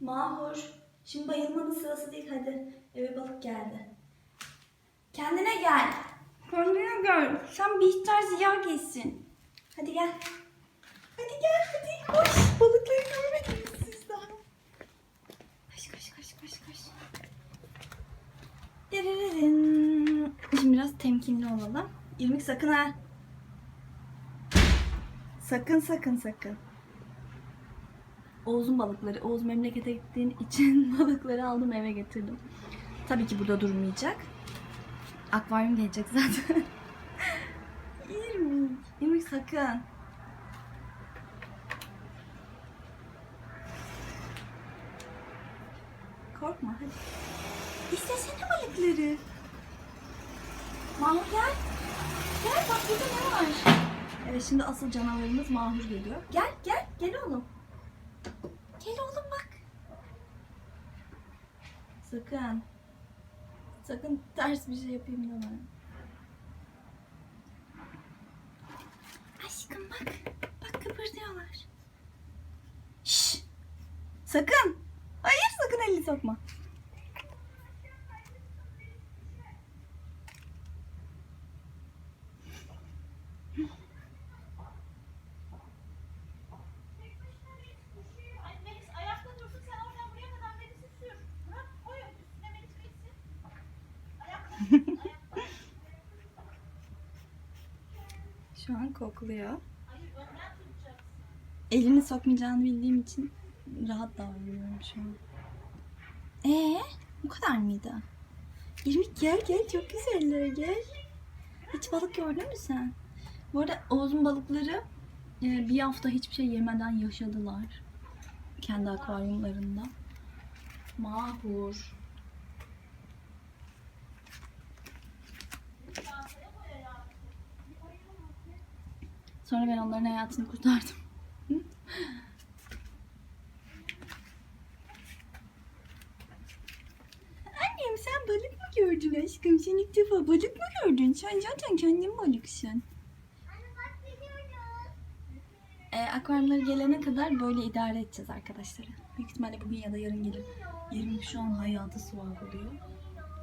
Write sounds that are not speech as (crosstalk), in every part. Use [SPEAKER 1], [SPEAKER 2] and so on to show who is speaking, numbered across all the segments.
[SPEAKER 1] Mahur. Şimdi bayılmanın sırası değil hadi. Eve balık geldi. Kendine gel. Kendine gel. Sen Bihter Ziya giysin. Hadi gel. Hadi gel hadi koş. Balıkları görmediniz siz daha. Koş koş koş koş koş. Dırırırın. Şimdi biraz temkinli olalım. İrmik sakın ha. Sakın sakın sakın. Oğuz'un balıkları. Oğuz memlekete gittiğin için (laughs) balıkları aldım eve getirdim. Tabii ki burada durmayacak. Akvaryum gelecek zaten. (laughs) İrmik. İrmik sakın. Korkma hadi. İstesene balıkları. Mahur gel. Gel bak burada ne var? Evet şimdi asıl canavarımız Mahur geliyor. Gel gel gel oğlum. Gel oğlum bak. Sakın. Sakın ters bir şey yapayım deme. Aşkım bak. Bak kıpırdıyorlar. Şşş. Sakın. Hayır sakın elini sokma. (laughs) Şu an kokluyor. Elini sokmayacağını bildiğim için rahat davranıyorum şu an. Ee, bu kadar mıydı? İrmik gel gel çok güzeller gel. Hiç balık gördün mü sen? Bu arada Oğuz'un balıkları e, bir hafta hiçbir şey yemeden yaşadılar. Kendi akvaryumlarında. Mahur. Sonra ben onların hayatını kurtardım. Annem sen balık mı gördün aşkım? Sen ilk defa balık mı gördün? Sen zaten kendin balıksın. E, akvaryumları gelene kadar böyle idare edeceğiz arkadaşlar. Büyük ihtimalle bugün ya da yarın gelir. Yerim şu an hayatı sorguluyor.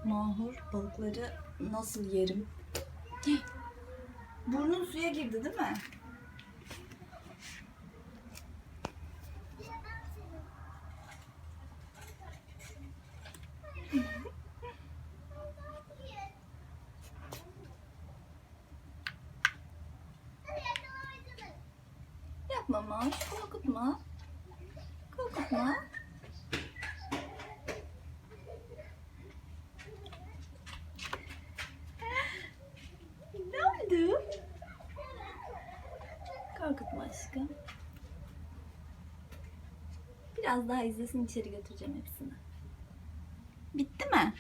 [SPEAKER 1] Mahur balıkları nasıl yerim? Burnun suya girdi değil mi? Yapma Maş, korkutma. Korkutma. ne oldu? Korkutma aşkım. Biraz daha izlesin içeri götüreceğim hepsini. Bitti mi?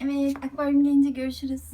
[SPEAKER 1] Evet, akvaryum gelince görüşürüz.